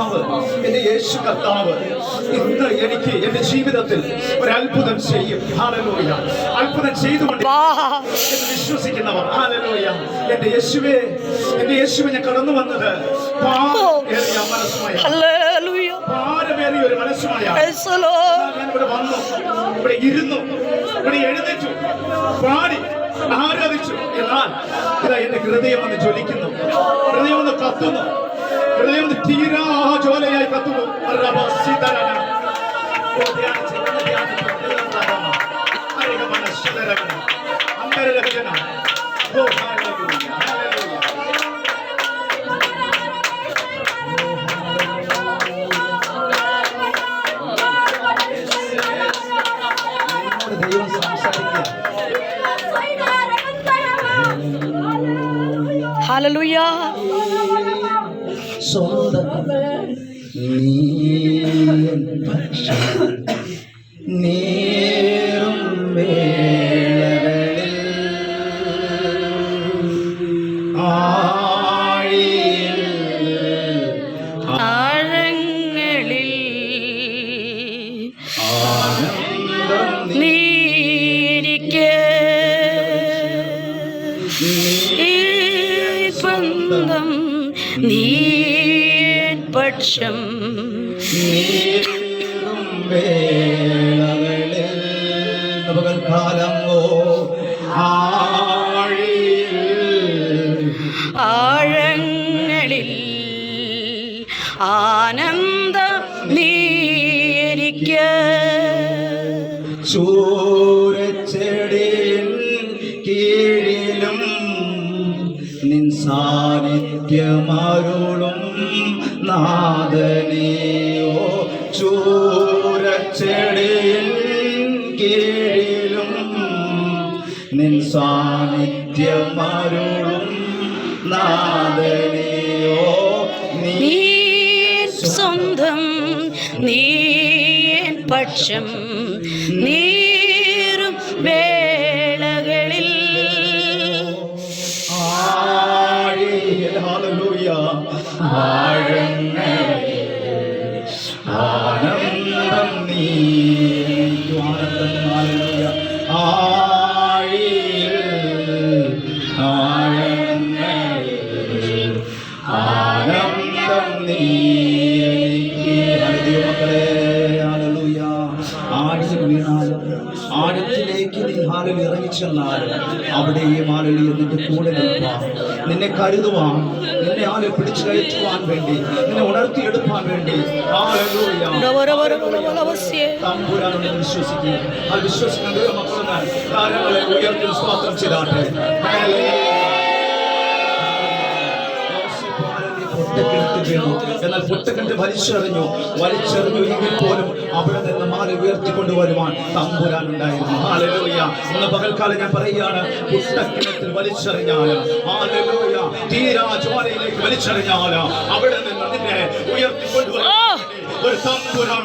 കർത്താവ് എന്റെ യേശു കർത്താവ് ഇന്ന് എനിക്ക് എന്റെ ജീവിതത്തിൽ ഒരു അത്ഭുതം ചെയ്യും. ഹാലലോയ അത്ഭുതം ചെയ്തുകൊണ്ട് വിശ്വസിക്കുന്നവർ. ഹാലലോയ എന്റെ യേശുവെ എന്റെ യേശുവെ ഞാൻ കടന്നു വന്നത് മനസ്സുമായ ഭാരമേറിയ ഒരു മനസ്സുമായി ഞാൻ ഇവിടെ വന്നു ഇവിടെ ഇരുന്നു ഇവിടെ എഴുന്നേറ്റു പാടി ആരാധിച്ചു. എന്നാൽ ഇതാ എന്റെ ഹൃദയം ഒന്ന് ജ്വലിക്കുന്നു. ഹൃദയം ഒന്ന് കത്തുന്നു. ഹൃദയം ഒന്ന് തീരാ ഹല്ലേലൂയ സ്വന്തം നീയൻ പക്ഷം നീൻ പക്ഷം നീറും വേളകളിൽ പകൽക്കാലം ഓ ആഴിയിൽ ആഴങ്ങളിൽ ആനന്ദം നീരിക്ക. ചൂരച്ചെടിയിൽ നിൻ സാന്നിധ്യമരുളും നാദനെയോ ചൂരച്ചെടിയിൽ കീഴിലും നിൻ സാന്നിധ്യമരുളും നാദനെയോ നീ നീ സ്വന്തം നീൻ പക്ഷം നീരും വേളകളിൽ ആഴങ്ങളിൽ ആനന്ദം നീ ആഴങ്ങളിൽ ആനന്ദം നീ. ആഴിയിൽ വീണാലും ആഴത്തിലേക്ക് നീ ഹാലിൽ അവിടെ ഈ ഹാലിൽ നിന്റെ കൂടെ നിൽപ്പാൻ നിന്നെ കരുതുവാൻ നിന്നെ ആളെ പിടിച്ചു കയറ്റുവാൻ വേണ്ടി നിന്നെ ഉണർത്തിയെടുപ്പാൻ വേണ്ടി. തമ്പുരാനോട് വിശ്വസിക്കുക ആ വിശ്വസിക്കുന്ന ദൈവമക്കളെ കാര്യങ്ങളെ ഉയർത്തി സ്തോത്രം ചെയ്താട്ടെ. പൊട്ടക്കിണറ്റ് വീണു എന്നാൽ പൊട്ടക്കിണറ്റ് വലിച്ചെറിഞ്ഞു വലിച്ചെറിഞ്ഞു എങ്കിൽ പോലും അവിടെ നിന്ന് മാറി ഉയർത്തിക്കൊണ്ടുവരുവാൻ തമ്പുരാൻ ഉണ്ടായിരുന്നു ഹാലലൂയ ഇന്ന് പകൽക്കാലം ഞാൻ പറയുകയാണ് പുട്ടക്കിണത്തിൽ വലിച്ചെറിഞ്ഞാലും ഹാലലൂയ തീരാ ജ്വാലയിലേക്ക് വലിച്ചെറിഞ്ഞാലും അവിടെ നിന്ന് നിന്നെ ഉയർത്തിക്കൊണ്ടുവരാൻ! ഒരു തമ്പുരാൻ.